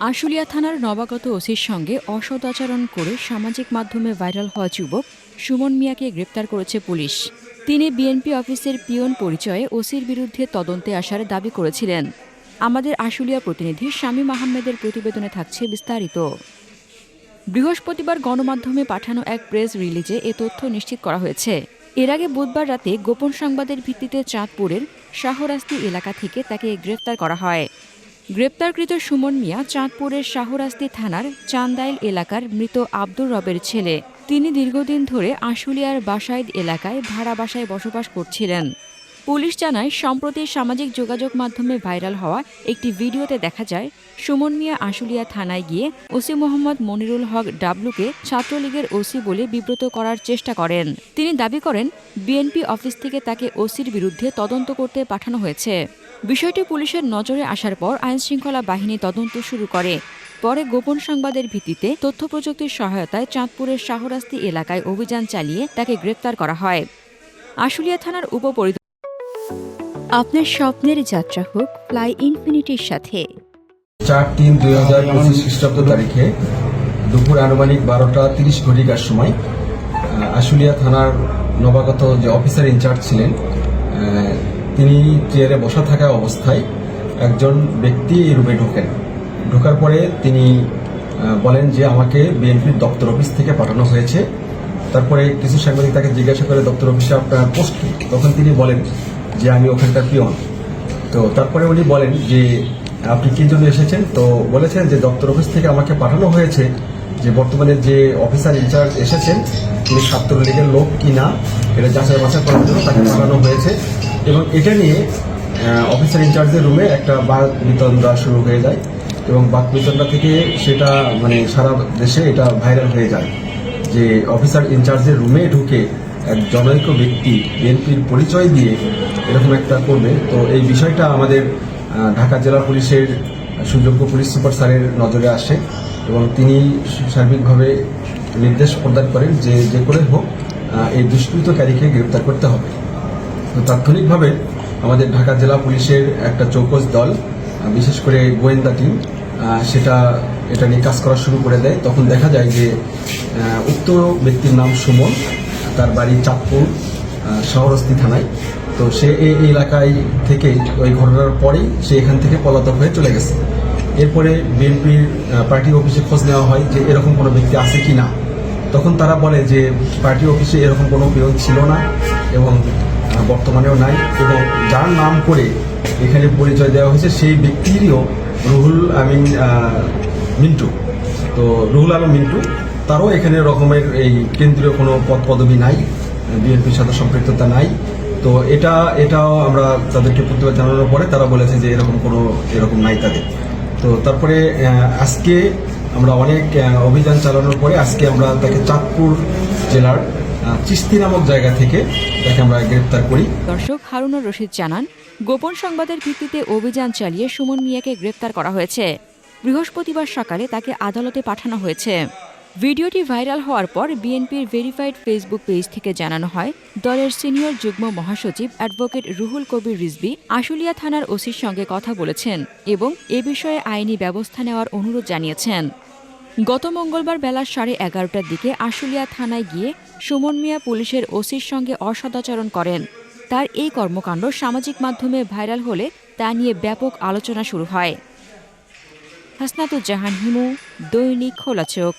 আশুলিয়া থানার নবাগত ওসির সঙ্গে অসদাচরণ করে সামাজিক মাধ্যমে ভাইরাল হওয়া যুবক সুমন মিয়াকে গ্রেপ্তার করেছে পুলিশ। তিনি বিএনপি অফিসের পিয়ন পরিচয়ে ওসির বিরুদ্ধে তদন্তে আসার দাবি করেছিলেন। আমাদের আশুলিয়া প্রতিনিধি শামীম আহমেদের প্রতিবেদনে থাকছে বিস্তারিত। বৃহস্পতিবার গণমাধ্যমে পাঠানো এক প্রেস রিলিজে এ তথ্য নিশ্চিত করা হয়েছে। এর আগে বুধবার রাতে গোপন সংবাদের ভিত্তিতে চাঁদপুরের শাহরাস্তি এলাকা থেকে তাকে গ্রেফতার করা হয়। গ্রেপ্তারকৃত সুমন মিয়া চাঁদপুরের শাহরাস্তি থানার চান্দাইল এলাকার মৃত আব্দুর রবের ছেলে। তিনি দীর্ঘদিন ধরে আশুলিয়ার বাসাইদ এলাকায় ভাড়া বাসায় বসবাস করছিলেন। পুলিশ জানায়, সম্প্রতি সামাজিক যোগাযোগ মাধ্যমে ভাইরাল হওয়া একটি ভিডিওতে দেখা যায়, সুমন মিয়া আশুলিয়া থানায় গিয়ে ওসি মোহাম্মদ মনিরুল হক ডাবলুকে ছাত্রলীগের ওসি বলে বিব্রত করার চেষ্টা করেন। তিনি দাবি করেন, বিএনপি অফিস থেকে তাকে ওসির বিরুদ্ধে তদন্ত করতে পাঠানো হয়েছে। বিষয়টি পুলিশের নজরে আসার পর আইনশৃঙ্খলা বাহিনী তদন্ত শুরু করে। পরে গোপন সংবাদের ভিত্তিতে তথ্য প্রযুক্তির সহায়তায় চাঁদপুরের শাহরাস্তি এলাকায় অভিযান চালিয়ে তাকে গ্রেপ্তার করা হয়। আশুলিয়া থানার উপপরিদ আপনার স্বপ্নের যাত্রা হোক ফ্লাই ইনফিনিটির সাথে। চার তিন দুই হাজার পঁচিশ খ্রিস্টাব্দ তারিখে দুপুর আনুমানিক বারোটা তিরিশ ঘটিকার সময় আশুলিয়া থানার নবাগত যে অফিসার ইনচার্জ ছিলেন তিনি চেয়ারে বসা থাকা অবস্থায় একজন ব্যক্তি এই রুমে ঢোকেন। ঢোকার পরে তিনি বলেন যে আমাকে বিএনপির দপ্তর অফিস থেকে পাঠানো হয়েছে। তারপরে কিছু সাংবাদিক তাকে জিজ্ঞাসা করে, দপ্তর অফিসে আপনার পোস্ট তখন তিনি বলেন যে, আমি ওখানকার পিয়ন তো তারপরে উনি বলেন যে, আপনি কি জন্য এসেছেন? তো বলেছেন যে, দপ্তর অফিস থেকে আমাকে পাঠানো হয়েছে যে বর্তমানে যে অফিসার ইনচার্জ এসেছেন, তিনি ছাত্রলীগের লোক কি না, এটা যাচাই বাছাই করার জন্য তাকে পাঠানো হয়েছে। এবং এটা নিয়ে অফিসার ইনচার্জের রুমে একটা বাদ বিতন্ডা শুরু হয়ে যায় এবং বাদ বিতন্ডা থেকে সেটা মানে সারা দেশে এটা ভাইরাল হয়ে যায়। যে অফিসার ইনচার্জের রুমে ঢুকে এক জনৈক ব্যক্তি বিএনপির পরিচয় দিয়ে এরকম একটা করবে। তো এই বিষয়টা আমাদের ঢাকা জেলা পুলিশের সুযোগ্য পুলিশ সুপার স্যারের নজরে আসে। এবং তিনি সার্বিকভাবে নির্দেশ প্রদান করেন যে যে করে হোক এই দুষ্কৃতকারীকে গ্রেপ্তার করতে হবে। তো তাৎক্ষণিকভাবে আমাদের ঢাকা জেলা পুলিশের একটা চৌকস দল বিশেষ করে গোয়েন্দা টিম সেটা এটা নিয়ে কাজ করা শুরু করে দেয়। তখন দেখা যায় যে উক্ত ব্যক্তির নাম সুমন তার বাড়ি চাঁদপুর আহ, শহরস্তি থানায়। তো সে এই এলাকায় থেকে ওই ঘটনার পরেই সে এখান থেকে পলাতক হয়ে চলে গেছে। এরপরে বিএনপির পার্টি অফিসে খোঁজ নেওয়া হয় যে এরকম কোনো ব্যক্তি আছে কি না তখন তারা বলে যে পার্টি অফিসে এরকম কোনো পিয়ন ছিল না এবং বর্তমানেও নাই এবং যার নাম করে এখানে পরিচয় দেওয়া হয়েছে সেই ব্যক্তিরও রুহুল আমিন মিন্টু। তো রুহুল আলম মিন্টু, তারও এখানে রকমের এই কেন্দ্রীয় কোনো পদ পদবি নাই, বিএনপির সাথে সম্পৃক্ততা নাই। তো এটা, এটাও আমরা তাদেরকে প্রতিবাদ জানানোর পরে তারা বলেছে যে এরকম কোনো, এরকম নাই তাদের। তো তারপরে আজকে আমরা অনেক অভিযান চালানোর পরে আজকে আমরা তাকে চাঁদপুর জেলার চিস্তি নামক জায়গা থেকে তাকে আমরা গ্রেপ্তার করি। দর্শক, হারুনুর রশিদ জানান, গোপন সংবাদের ভিত্তিতে অভিযান চালিয়ে সুমন মিয়াকে গ্রেপ্তার করা হয়েছে। বৃহস্পতিবার সকালে তাকে আদালতে পাঠানো হয়েছে। ভিডিওটি ভাইরাল হওয়ার পর বিএনপির ভেরিফাইড ফেসবুক পেজ থেকে জানানো হয়, দলের সিনিয়র যুগ্ম মহাসচিব অ্যাডভোকেট রুহুল কবির রিজভি আশুলিয়া থানার ওসির সঙ্গে কথা বলেছেন এবং এ বিষয়ে আইনি ব্যবস্থা নেওয়ার অনুরোধ জানিয়েছেন। গত মঙ্গলবার বেলা সাড়ে এগারোটার দিকে আশুলিয়া থানায় গিয়ে সুমন মিয়া পুলিশের ওসির সঙ্গে অসদাচরণ করেন। তার এই কর্মকাণ্ড সামাজিক মাধ্যমে ভাইরাল হলে তা নিয়ে ব্যাপক আলোচনা শুরু হয়। হাসনাতুজ্জাহান হিমু, দৈনিক খোলা চোখ।